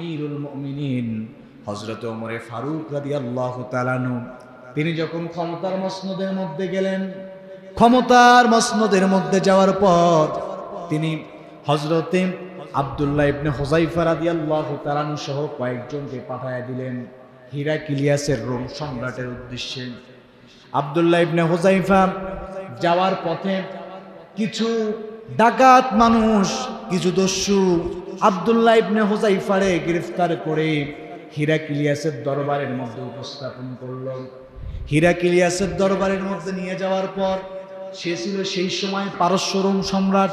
আমিরুল মুমিনিন। হজরত ওমরে ফারুক রাদিয়াল্লাহু তাআলানু তিনি যখন ক্ষমতার মসনদের মধ্যে গেলেন, ক্ষমতার মসনদের মধ্যে যাওয়ার পর তিনি হজরতে আবদুল্লাহ ইবনে হোজাইফা রাদিয়াল্লাহু তাআলানু সহ কয়েকজনকে পাঠায়া দিলেন হিরাকিলিয়াসের রোম সম্রাটের উদ্দেশ্যে। আবদুল্লাহ ইবনে হোজাইফা যাওয়ার পথে কিছু ডাকাত মানুষ, কিছু দস্যু আবদুল্লাহ ইবনে হোজাইফারে গ্রেফতার করে হিরাকিলিয়াসের দরবারের মধ্যে উপস্থাপন করল। হিরাকিলিয়াসের দরবারের মধ্যে নিয়ে যাওয়ার পর সে ছিল সেই সময় পারস্য রোম সম্রাট।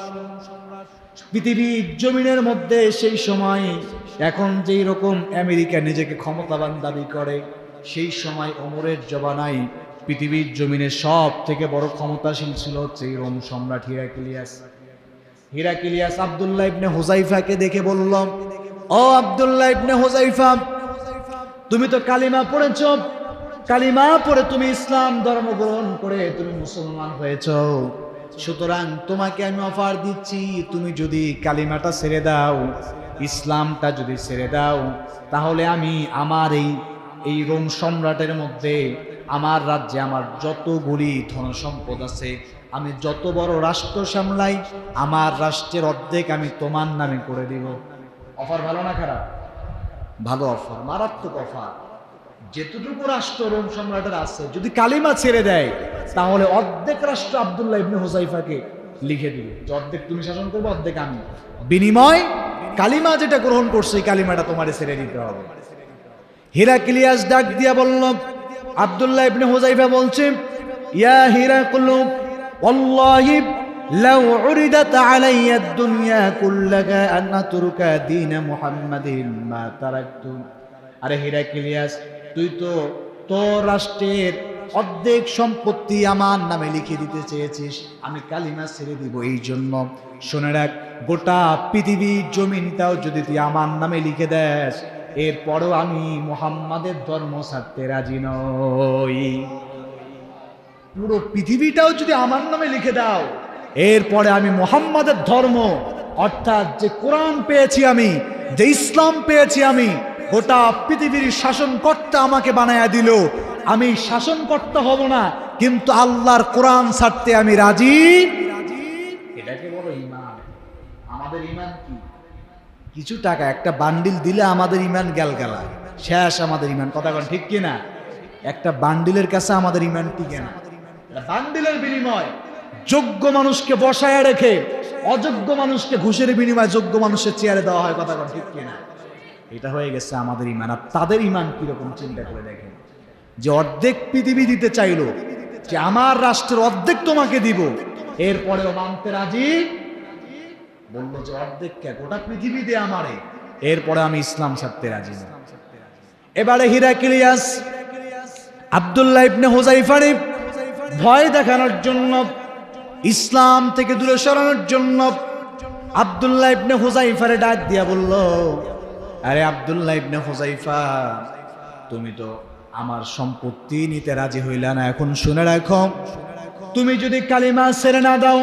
পৃথিবীর জমিনের মধ্যে সেই সময় এখন যেই রকম আমেরিকা নিজেকে ক্ষমতাবান দাবি করে, সেই সময় অমরের জবানায় পৃথিবীর জমিনে সব থেকে বড় ক্ষমতাশীল ছিল হচ্ছে রোম সম্রাট হিরাকিলিয়াস। হিরাকিলিয়াস আবদুল্লাহ ইবনে হুজাইফাকে দেখে বলল ও আবদুল্লাহ ইবনে হুজাইফা তুমি তো কালিমা পড়েছ। কালিমা পড়ে তুমি ইসলাম ধর্ম গ্রহণ করে তুমি মুসলমান হয়েছ। সুতরাং তোমাকে আমি অফার দিচ্ছি, তুমি যদি কালিমাটা ছেড়ে দাও, ইসলামটা যদি ছেড়ে দাও, তাহলে আমি আমার এই এই রোম সম্রাটের মধ্যে, আমার রাজ্যে আমার যতগুলি ধন সম্পদ আছে আমি যত বড় রাষ্ট্র সামলাই, আমার রাষ্ট্রের অর্ধেক আমি তোমার নামে করে দিব। অফার ভালো না খারাপ? ভালো অফার, মারাত্মক অফার। যেতটুকু রাষ্ট্র রোম সম্রাটের আছে, যদি কালিমা ছেড়ে দেয়, তাহলে অর্ধেক রাষ্ট্র আবদুল্লাহ ইবনে হুজাইফাকে লিখে দিবে। যে অর্ধেক তুমি শাসন করবে, অর্ধেক আমি। বিনিময়, কালিমা যেটা গ্রহণ করছে, এই কালিমাটা তোমারে ছেড়ে দিতে হবে। হিরাকিলিয়াস ডাক দিয়া বলল, আবদুল্লাহ ইবনে হোজাইফা বলছে, ইয়া হিরাকুলু والله لو عرضت علي الدنيا كلها أن أترك دين محمد ما تركت আরে হিরাকিলিয়াস তুই তো তোর রাষ্ট্রের অর্ধেক সম্পত্তি আমার নামে লিখে দিতে চেয়েছিস আমি কালিমা ছেড়ে দিব এই জন্য শুনে রাখ গোটা পৃথিবীর জমিনটাও যদি তুই আমার নামে লিখে দেস এরপরও আমি মোহাম্মদের ধর্ম ছাড়তে রাজি নই পুরো পৃথিবীটাও যদি আমার নামে লিখে দাও এরপরে আমি মোহাম্মদের ধর্ম অর্থাৎ যে কোরআন পেয়েছি আমি যে ইসলাম পেয়েছি আমি গোটা পৃথিবীর শাসনকর্তা আমাকে বানায়া দিল। আমি শাসনকর্তা হব না কিন্তু আল্লাহর কোরআন ছাড়তে আমি রাজি। এটাকে বলো ইমান আমাদের ইমান কি? কিছু টাকা একটা বান্ডিল দিলে আমাদের ইমান গেল গেলা শেষ আমাদের ইমান কথা ঠিক কিনা? একটা বান্ডিলের কাছে আমাদের ইমান টিকে না। বান্ডিলের বিনিময়, যোগ্য মানুষকে বসায় রেখে অযোগ্য মানুষকে ঘুষের বিনিময়ে যোগ্য মানুষের চেয়ারে দেওয়া হয়, কথা ঠিক কিনা এটা হয়ে গেছে আমাদের ইমান। আর তাদের ইমান কীরকম চিন্তা করে দেখেন? যে অর্ধেক পৃথিবী দিতে চাইলো, যে আমার রাষ্ট্রের অর্ধেক তোমাকে দিব, এরপরেও মানতে রাজি? বলল যে অর্ধেক কে? গোটা পৃথিবী দিয়ে আমারে, এরপরে আমি ইসলাম ছাড়তে রাজি এবারে হিরাকিলিয়াস আবদুল্লাহ ইবনে হুজাইফারে ভয় দেখানোর জন্য, ইসলাম থেকে দূরে সরানোর জন্য আবদুল্লাহ ইবনে হুজাইফারে ডাক দিয়া বলল, আরে আবদুল্লাহ ইবনে হুজাইফা তুমি তো আমার সম্পত্তি নিতে রাজি হইলা না, এখন শুনে রাখো। তুমি যদি কালিমা সেরে না দাও,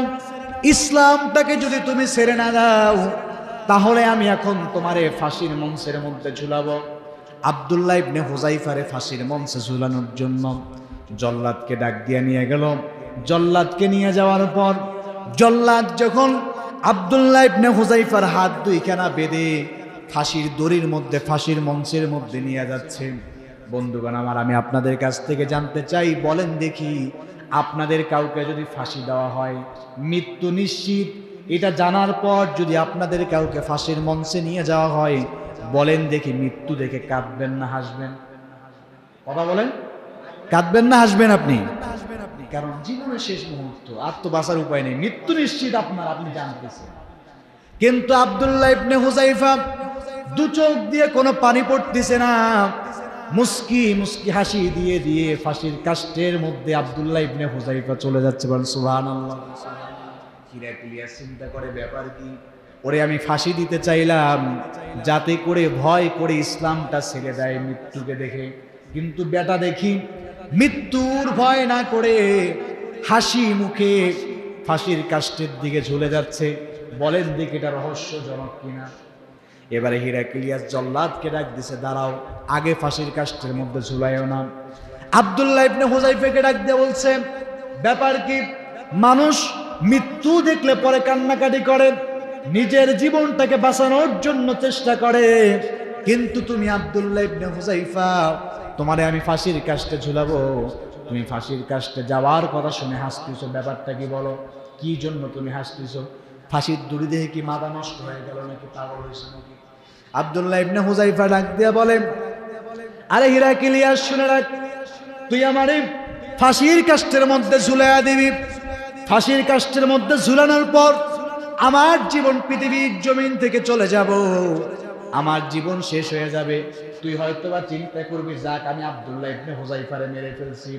ইসলামটাকে যদি তুমি সেরে না দাও, তাহলে আমি এখন তোমারে ফাঁসির মঞ্চের মধ্যে ঝুলাবো। আবদুল্লাহ ইবনে হুজাইফারে ফাঁসির মঞ্চে ঝুলানোর জন্য জল্লাদকে ডাক দিয়ে নিয়ে গেল। জল্লাদকে নিয়ে যাওয়ার পর জল্লাদ যখন আবদুল্লাহ ইবনে হুজাইফার হাত দুইখানা বেঁধে ফাঁসির দড়ির মধ্যে, ফাঁসির মঞ্চের মধ্যে নিয়ে যাচ্ছে। বন্ধুগণ, আমার আমি আপনাদের কাছ থেকে জানতে চাই, বলেন দেখি আপনাদের কাউকে যদি ফাঁসি দেওয়া হয়, মৃত্যু নিশ্চিত? এটা জানার পর যদি আপনাদের কাউকে ফাঁসির মঞ্চে নিয়ে যাওয়া হয়, বলেন দেখি মৃত্যু দেখে কাঁদবেন না, হাসবেন? কথা বলেন। কাঁদবেন না হাসবেন আপনি। কারণ জীবনের শেষ মুহূর্ত আর তো বাঁচার উপায় নেই। মৃত্যু নিশ্চিত আপনার আপনি জানতেছেন। কিন্তু আবদুল্লাহ ইবনে হুজাইফা দু চোখ দিয়ে কোনো পানি পড়তেছে না। মুস্কি মুস্কি হাসি দিয়ে দিয়ে ফাঁসির কাষ্টের মধ্যে আবদুল্লাহ ইবনে হুজাইফা চলে যাচ্ছে। বলেন সুবহানাল্লাহ। হিরাকুলিয়া চিন্তা করে ব্যাপার কি? ওরে আমি ফাঁসি দিতে চাইলাম। যাতে করে ভয় করে ইসলামটা ছেড়ে দেয় মৃত্যুকে দেখে। কিন্তু বেটা দেখি মৃত্যুর ভয় না করে হাসি মুখে ফাঁসির কাষ্টের দিকে ঝুলে যাচ্ছে। বলেন দিকে এটা রহস্যজনক কিনা। এবারে হিরাকিলিয়াস জল্লাদকে ডাক দিছে, দাঁড়াও, আগে ফাঁসির কাষ্টের মধ্যে ঝুলাইও না। আবদুল্লাহ ইবনে হুজাইফাকে ডাক দিয়ে বলছে, ব্যাপার কি? মানুষ মৃত্যু দেখলে পরে কান্নাকাটি করে, নিজের জীবনটাকে বাঁচানোর জন্য চেষ্টা করে, কিন্তু তুমি আবদুল্লাহ ইবনে হুজাইফা তোমারে আমি ফাঁসির কাষ্টে ঝুলাবো। তুমি ফাঁসির কাষ্টে যাওয়ার কথা শুনে হাসতেছো, ব্যাপারটা কি বলো? কি জন্য তুমি হাসতেছো? ফাঁসির দড়ি দেখে কি মাথা নষ্ট হয়ে গেল নাকি পাগল হয়েছে নাকি? আবদুল্লাহ ইবনে হুজাইফা ডাক দিয়া বলে আরে হিরাকিলিয়াস শুনে রাখ, তুই আমার ফাঁসির কাষ্টের মধ্যে ঝুলাইয়া দিবি। ফাঁসির কাষ্টের মধ্যে ঝুলানোর পর আমার জীবন পৃথিবীর জমিন থেকে চলে যাব। আমার জীবন শেষ হয়ে যাবে। তুই হয়তো বা চিন্তা করবি, যাক, আমি আবদুল্লাহ ইবনে হুজাইফারে মেরে ফেলছি।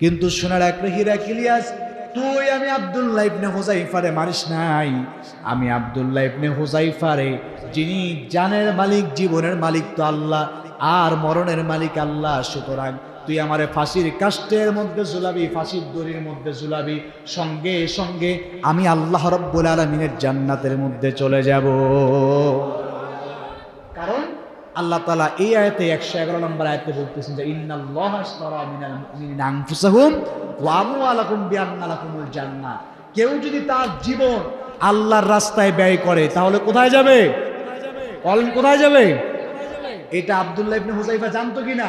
কিন্তু শোনার এক হিরাকিলিয়াস তুই, আমি আবদুল্লাহ ইবনে হুজাইফারে মারিস নাই। আমি আবদুল্লাহ ইবনে হুজাইফারে যিনি জানের মালিক, জীবনের মালিক তো আল্লাহ, আর মরণের মালিক আল্লাহ। সুতরাং তুই আমারে ফাঁসির কাষ্টের মধ্যে ঝুলাবি, ফাঁসির দড়ির মধ্যে ঝুলাবি। সঙ্গে সঙ্গে আমি আল্লাহ রব্বুল আলমিনের জান্নাতের মধ্যে চলে যাব। আল্লাহ তালা এই আয়তে একশো এগারো নম্বর আয়তে বলতেছেন যে জান্নাহ। কেউ যদি তার জীবন আল্লাহর রাস্তায় ব্যয় করে, তাহলে কোথায় যাবে? কোথায় যাবে? এটা আব্দুল্লাহ ইবনে হুজাইফা জানতো কিনা?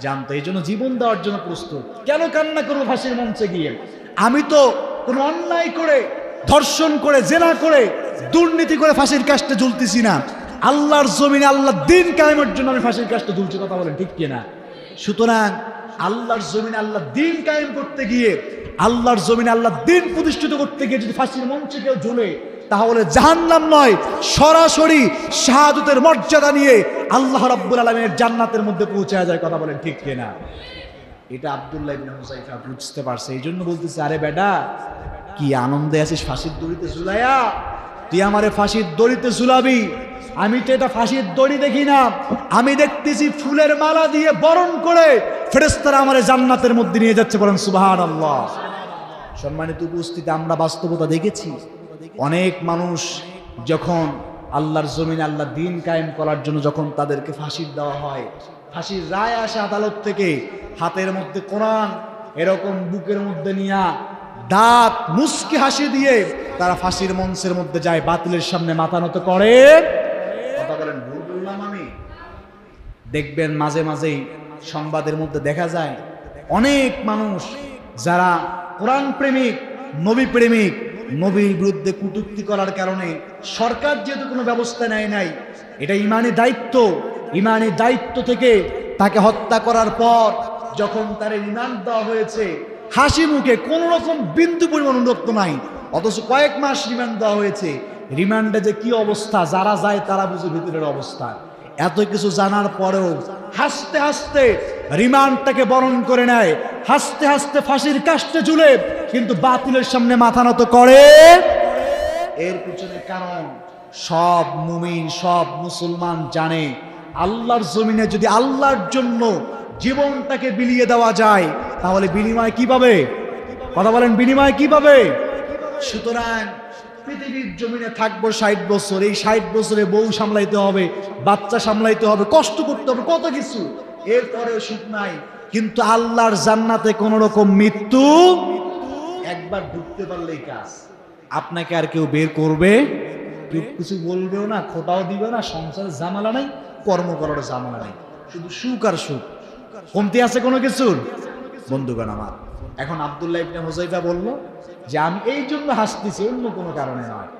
জানতো, এই জন্য জীবন দেওয়ার জন্য প্রস্তুত। কেন কান্না করব ফাঁসির মঞ্চে গিয়ে? আমি তো কোনো অন্যায় করে, ধর্ষণ করে, জেনা করে, দুর্নীতি করে ফাঁসির কাজটা ঝুলতেছি না। আল্লাহর জমিনে আল্লাহ দিন কায়েমের জন্য আমি ফাঁসির কাজটা ঝুলছি কথা বলেন ঠিক কিনা? সুতরাং আল্লাহর জমিনে আল্লাহ দিন কায়েম করতে গিয়ে, আল্লাহর জমিনে আল্লাহ দিন প্রতিষ্ঠিত করতে গিয়ে যদি ফাঁসির মঞ্চে কেউ ঝুলে তাহলে জাহান্নাম নয়, সরাসরি শাহাদুতের মর্যাদা নিয়ে আল্লাহ রাব্বুল আলমের জান্নাতের মধ্যে পৌঁছে যায়, কথা বলেন ঠিক কিনা? এটা আব্দুল্লাহ ইবনে হুসাইফা বুঝতে পারছে এই জন্য বলতেছে, আরে বেটা, কি আনন্দে আছিস ফাঁসির দড়িতে ঝুলাইয়া তুই আমারে ফাঁসির দড়িতে ঝুলাবি। আমি তো এটা ফাঁসির দড়ি দেখি না। আমি দেখতেছি ফুলের মালা দিয়ে বরণ করে ফেরেস্তারা আমারে জান্নাতের মধ্যে নিয়ে যাচ্ছে বলেন সুবাহান আল্লাহ সম্মানিত উপস্থিতি, আমরা বাস্তবতা দেখেছি। অনেক মানুষ যখন আল্লাহর জমিন আল্লাহ দিন কায়েম করার জন্য যখন তাদেরকে ফাঁসির দেওয়া হয়, ফাঁসির রায় আসে আদালত থেকে, হাতের মধ্যে কোরআন এরকম বুকের মধ্যে নিয়া দাঁত মুসকি হাসি দিয়ে তারা ফাঁসির মঞ্চের মধ্যে যায়, বাতিলের সামনে মাথা নত করে। কথা বলেন দেখবেন মাঝে মাঝেই সংবাদের মধ্যে দেখা যায়, অনেক মানুষ যারা কোরআন প্রেমিক, নবী প্রেমিক, নবীর বিরুদ্ধে কুটুক্তি করার কারণে সরকার যেহেতু কোনো ব্যবস্থা নেয় নাই, এটা ইমানি দায়িত্ব। ইমানি দায়িত্ব থেকে তাকে হত্যা করার পর যখন তার রিমান্ড দেওয়া হয়েছে হাসি মুখে কোন রকম বিন্দু পরিমাণ উন্নত নাই। অথচ কয়েক মাস রিমান্ড দেওয়া হয়েছে। রিমান্ডে যে কি অবস্থা, যারা যায় তারা বুঝে ভিতরের অবস্থা। এত কিছু জানার পরেও হাসতে হাসতে রিমান্ডটাকে বরণ করে নেয়। হাসতে হাসতে ফাঁসির কাষ্টে ঝুলে, কিন্তু বাতিলের সামনে মাথা নত করে। এর পিছনে কারণ, সব মুমিন, সব মুসলমান জানে। আল্লাহর জমিনে যদি আল্লাহর জন্য জীবনটাকে বিলিয়ে দেওয়া যায়, তাহলে বিনিময় কি পাবে কথা বলেন, বিনিময় কি পাবে সুতরাং পৃথিবীর জমিনে থাকব ষাট বছর, এই ষাট বছরে বউ সামলাইতে হবে, বাচ্চা সামলাইতে হবে, কষ্ট করতে হবে, কত কিছু। এরপরেও সুখ নাই, কিন্তু আল্লাহর জান্নাতে কোন রকম মৃত্যু একবার ঢুকতে পারলেই কাজ। আপনাকে আর কেউ বের করবে? কেউ কিছু বলবেও না খোটাও দিবে না, সংসারে জামালা নাই, কর্ম করার জামালা নাই। শুধু সুখ আর সুখ। কমতি আছে কোনো কিছুর? বন্ধুগণ আমার, এখন আবদুল্লাহ ইবনে হুজাইফা বলল যে আমি এই জন্য হাসতেছি, অন্য কোনো কারণে নয়।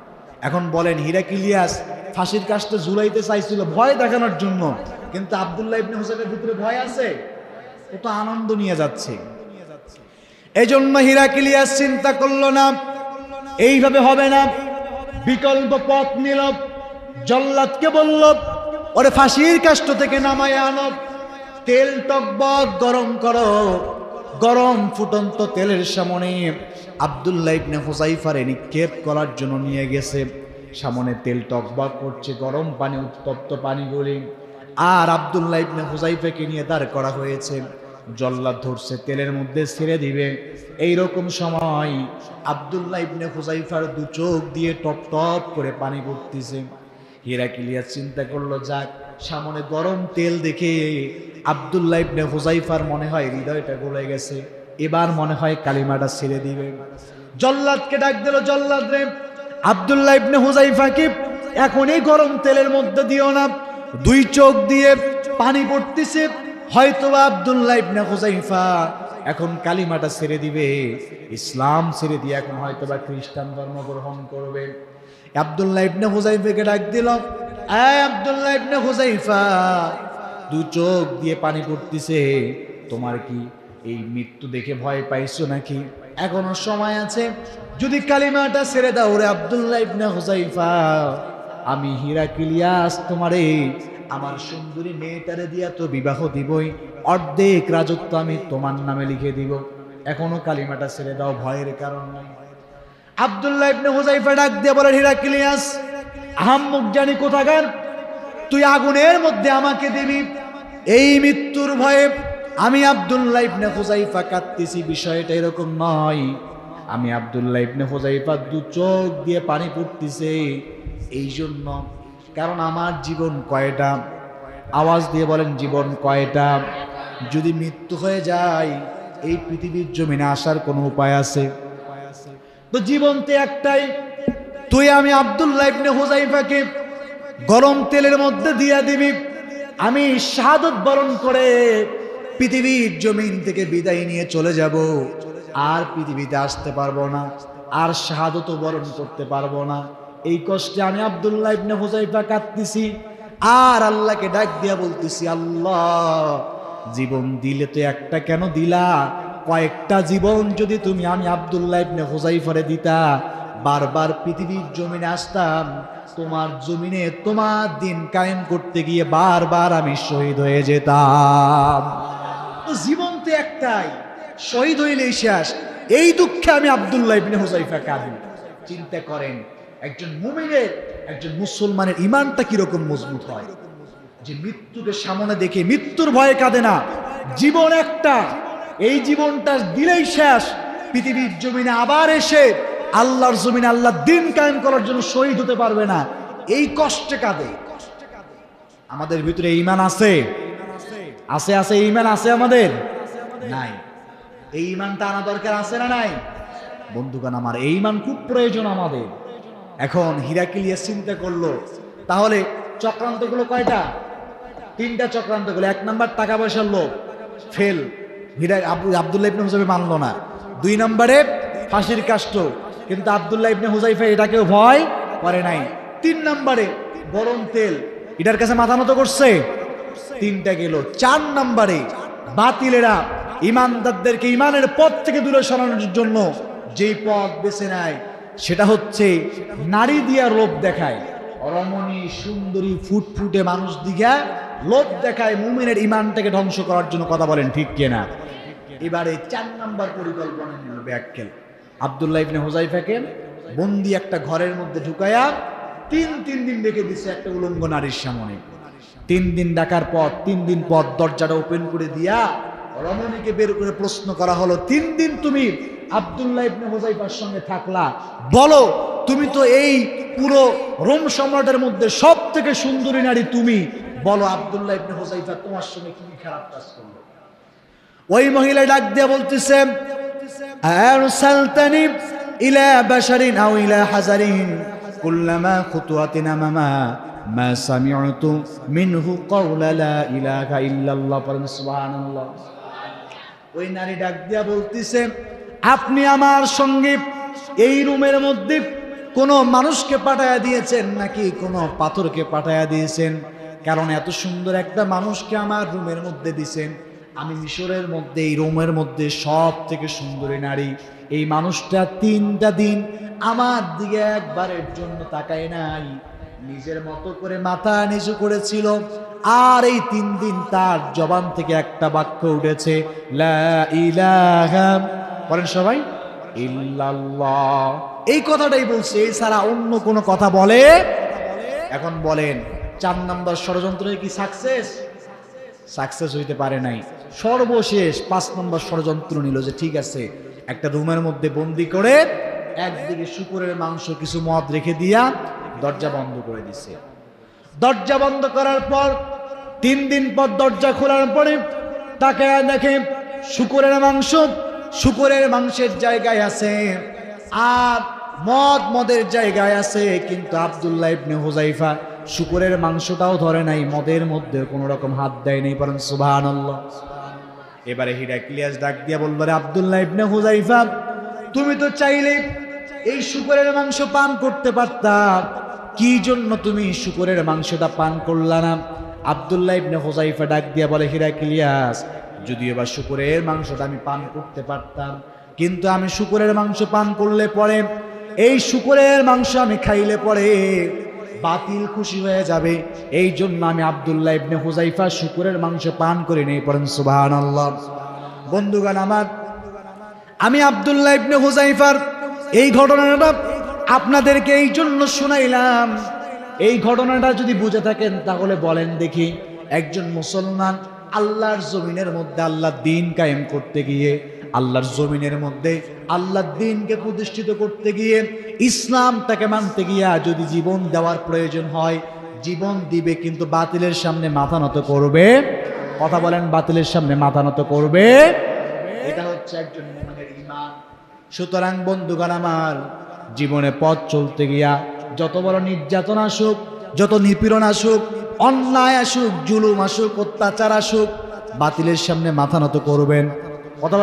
এখন বলেন, হিরাকিলিয়াস ফাঁসির কাজটা ঝুলাইতে চাইছিল ভয় দেখানোর জন্য, কিন্তু আবদুল্লাহ ইবনে হুসাইফের ভিতরে ভয় আছে? ও তো আনন্দ নিয়ে যাচ্ছে। এই জন্য হিরাকিলিয়াস চিন্তা করল না, এইভাবে হবে না। বিকল্প পথ নিল, জল্লাদকে বলল, ওরে ফাঁসির কাষ্ট থেকে নামায় আনো। তেল টকবক গরম করো। গরম ফুটন্ত তেলের সামনে আবদুল্লাহ ইবনে হুজাইফারে নিক্ষেপ করার জন্য নিয়ে গেছে। সামনে তেল টকবক করছে, গরম পানি, উত্তপ্ত পানিগুলি। আর আবদুল্লাহ ইবনে হুজাইফাকে নিয়ে দাঁড় করা হয়েছে। জল্লাদ ধরছে, তেলের মধ্যে ছেড়ে দিবে। এই রকম সময় আবদুল্লাহ ইবনে হুজাইফার দু চোখ দিয়ে টপ টপ করে পানি পড়তেছে। হিরাকিলিয়াস চিন্তা করল, যাক সামনে গরম তেল দেখে আবদুল্লাহ ইবনে হুজাইফার মনে হয় হৃদয়টা গলে গেছে। এবার মনে হয় কালিমাটা ছেড়ে দিবে। জল্লাদকে ডাক দিল, জল্লাদ রে, আবদুল্লাহ ইবনে হুজাইফাকে এই গরম তেলের মধ্যে দিও না। দুই চোখ দিয়ে পানি পড়তেছে হয়তো আবদুল্লাহ ইবনে হুজাইফা এখন কালিমাটা ছেড়ে দিবে। ইসলাম ছেড়ে দিয়ে এখন হয়তো বা খ্রিস্টান ধর্ম গ্রহণ করবে। আবদুল্লাহ ইবনে হুজাইফাকে ডাক দিল আয় আবদুল্লাহ ইবনে হুজাইফা দু চোখ দিয়ে পানি পড়তেছে। তোমার কি এই মৃত্যু দেখে ভয় পাইছো নাকি? এখনও সময় আছে। যদি কালিমাটা ছেড়ে দাও রে আবদুল্লাহ ইবনে হুজাইফা আমি হিরাকিলিয়াস তোমারে, আমার সুন্দরী মেয়েটারে দিয়া তো বিবাহ দিবই। অর্ধেক রাজত্ব আমি তোমার নামে লিখে দিব। এখনও কালিমাটা ছেড়ে দাও, ভয়ের কারণ নাই। আবদুল্লাহ ইবনে হুজাইফা ডাক দিয়ে বলেন, হিরাকিলিয়াস, আহাম্মুক জানি কোথাকার? তুই আগুনের মধ্যে আমাকে দিবি। এই মৃত্যুর ভয়ে আমি আবদুল্লাহ ইবনে হুজাইফা কাঁদতেছি, বিষয়টা এরকম নয়। আমি আবদুল্লাহ ইবনে হুজাইফা দু চোখ দিয়ে পানি পড়তেছে। এই জন্য কারণ আমার জীবন কয়টা? আওয়াজ দিয়ে বলেন, জীবন কয়টা? যদি মৃত্যু হয়ে যায়, এই পৃথিবীর জমিনে আসার কোনো উপায় আছে? তো জীবন তো একটাই, তুই আমি আবদুল্লাহ ইবনে হুজাইফাকে গরম তেলের মধ্যে দিয়া দিবি, আমি শাহাদত বরণ করে পৃথিবীর জমিন থেকে বিদায় নিয়ে চলে যাব, আর পৃথিবীতে আসতে পারব না, আর শাহাদত বরণ করতে পারব না। এই কষ্টে আমি আবদুল্লাহ ইবনে হুজাইফা কাঁদতেছি, আর আল্লাহকে ডাক দিয়া বলতেছি, আল্লাহ, জীবন দিলে তো একটা কেন দিলা? কয়েকটা জীবন যদি তুমি আমি আবদুল্লাহ ইবনে হুজাইফারে দিতা, বারবার পৃথিবীর জমিনে আসতাম, তোমার জমিনে তোমার দিন কায়েম করতে গিয়ে বারবার আমি শহীদ হয়ে যেতাম। জীবন তো একটাই, শহীদ হইলেই শেষ। এই দুঃখে আমি আবদুল্লাহ ইবনে হুজাইফা কাঁদি। চিন্তা করেন, একজন মুমিনের, একজন মুসলমানের ইমানটা কীরকম মজবুত হয়? যে মৃত্যুকে সামনে দেখে মৃত্যুর ভয়ে কাঁদে না। জীবন একটা। এই জীবনটা দিলেই শেষ। পৃথিবীর জমিনে আবার এসে আল্লাহর জমিনে আল্লাহ দিন কায়েম করার জন্য শহীদ হতে পারবে না। এই কষ্টে কাঁদে। আমাদের ভিতরে ইমান আছে? আছে আছে ইমান আছে আমাদের? নাই। এই ইমানটা আনা দরকার আছে না নাই? বন্ধুগান আমার এই ইমান খুব প্রয়োজন আমাদের। এখন হিরাকিলিয়া চিন্তা করল, তাহলে চক্রান্তগুলো কয়টা? তিনটা চক্রান্তগুলো। এক নাম্বার টাকা পয়সার লোক ফেল। আবু- আবদুল্লাহ ইবনে হুজাইফা মানলো না। দুই নম্বরে ফাঁসির কাষ্ট। কিন্তু আবদুল্লাহ ইবনে হুজাইফা এটাকেও ভয় করে নাই। তিন নম্বরে গরম তেল। এটার কাছে মাথা মতো করছে? তিনটা গেল। চার নম্বরে বাতিলেরা ইমানদারদেরকে ইমানের পথ থেকে দূরে সরানোর জন্য যেই পথ বেছে নেয়, সেটা হচ্ছে নারী দিয়া রোপ দেখায়। রমণী, সুন্দরী, ফুটফুটে মানুষ দিঘা লোভ দেখায় মুমিনের ইমানটাকে ধ্বংস করার জন্য কথা বলেন, ঠিক কিনা? এবারে চার নাম্বার পরিকল্পনা নিল ব্যাককেল আবদুল্লাহ ইবনে হোজাইফাকে বন্দি একটা ঘরের মধ্যে ঢুকায়া তিন তিন দিন রেখে দিছে একটা উলঙ্গ নারীর সামনে। তিন দিন ডাকার পর, তিন দিন পর দরজাটা ওপেন করে দিয়া রমণীকে বের করে প্রশ্ন করা হলো, তিন দিন তুমি আবদুল্লাহ ইবনে হোজাইফার সঙ্গে থাকলা? বলো, তুমি তো এই পুরো রোম সম্রাটের মধ্যে সব থেকে সুন্দরী নারী তুমি। বলো, আবদুল্লাহ ইবনে হোজাইফা তোমার সঙ্গে কি খারাপ কাজ করল? ওই মহিলা ডাক দিয়ে বলতেছে আরসালতানি ইলা বাশারিন আও ইলা হাজারিন। কুল্লামা খুতুয়াতিন আমামা মা সামিউতু মিনহু কাওলা লা ইলাহা ইল্লাল্লাহ। পড়েন সুবহানাল্লাহ। ওই নারী ডাক দিয়া বলতেছে, আপনি আমার সঙ্গে এই রুমের মধ্যে কোনো মানুষকে পাঠায়া দিয়েছেন নাকি কোনো পাথরকে পাঠায়া দিয়েছেন? কারণ এত সুন্দর একটা মানুষকে আমার রুমের মধ্যে দিছেন। আমি মিশরের মধ্যে, এই রুমের মধ্যে সব থেকে সুন্দরী নারী। এই মানুষটা তিনটা দিন আমার দিকে একবারের জন্য তাকায় নাই। নিজের মতো করে মাথা নিচু করেছিল। আর এই তিন দিন তার জবান থেকে একটা বাক্য উঠেছে বলেন সবাই, ইল্লাল্লাহ। এই কথাটাই বলছে, এছাড়া অন্য কোনো কথা বলে? এখন বলেন চার নাম্বার ষড়যন্ত্রে কি সাকসেস সাকসেস হইতে পারে নাই। সর্বশেষ পাঁচ নম্বর ষড়যন্ত্র নিল যে, ঠিক আছে, একটা রুমের মধ্যে বন্দি করে একদিকে শুকুরের মাংস, কিছু মদ রেখে দিয়া দরজা বন্ধ করে দিছে। দরজা বন্ধ করার পর, তিন দিন পর দরজা খোলার পরে তাকে দেখে শুকুরের মাংস, শুকুরের মাংসের জায়গায় আছে আর মদ মদের জায়গায় আছে, কিন্তু আব্দুল্লাহ ইবনে হুজাইফা শুকুরের মাংসটাও ধরে নাই, মদের মধ্যে কোনো রকম হাত দেয় নাই, পরম সুবহানাল্লাহ। এবারে হিরাক্লিয়াস ডাক দিয়া বলল, রে আব্দুল্লাহ ইবনে হুজাইফা তুমি তো চাইলে এই শুকরের মাংস পান করতে পারতা। কি জন্য তুমি শুকুরের মাংসটা পান করলা না? আব্দুল্লাহ ইবনে হুজাইফা ডাক দিয়া বলে হিরাক্লিয়াস যদিও বা শুকুরের মাংসটা আমি পান করতে পারতাম, কিন্তু আমি শুকরের মাংস পান করলে পরে, এই শুকরের মাংস আমি খাইলে পরে বাতিল খুশি হয়ে যাবে। এই জন্য আমি আব্দুল্লাহ ইবনে হুজাইফা শুকুরের মাংস পান করে নেই পড়েন সুবাহান আল্লাহ বন্ধুগান আমার, আমি আব্দুল্লাহ ইবনে হুজাইফার এই ঘটনাটা আপনাদেরকে এই জন্য শোনাইলাম। এই ঘটনাটা যদি বুঝে থাকেন, তাহলে বলেন দেখি একজন মুসলমান আল্লাহর জমিনের মধ্যে আল্লাহ দিন কায়েম করতে গিয়ে আল্লাহর জমিনের মধ্যে আল্লাহর দিনকে প্রতিষ্ঠিত করতে গিয়ে ইসলামটাকে মানতে গিয়া যদি জীবন দেওয়ার প্রয়োজন হয়, জীবন দিবে কিন্তু বাতিলের সামনে মাথা নত করবে। কথা বলেন, বাতিলের সামনে মাথা নত করবে। এটা হচ্ছে একজন মুমিনের ঈমান। সুতরাং বন্ধুগণ আমার, জীবনে পথ চলতে গিয়া যত বড় নির্যাতন আসুক, যত নিপীড়ন আসুক, অন্যায় আসুক, জুলুম আসুক, অত্যাচার আসুক, বাতিলের সামনে মাথা নত করবেন। কথা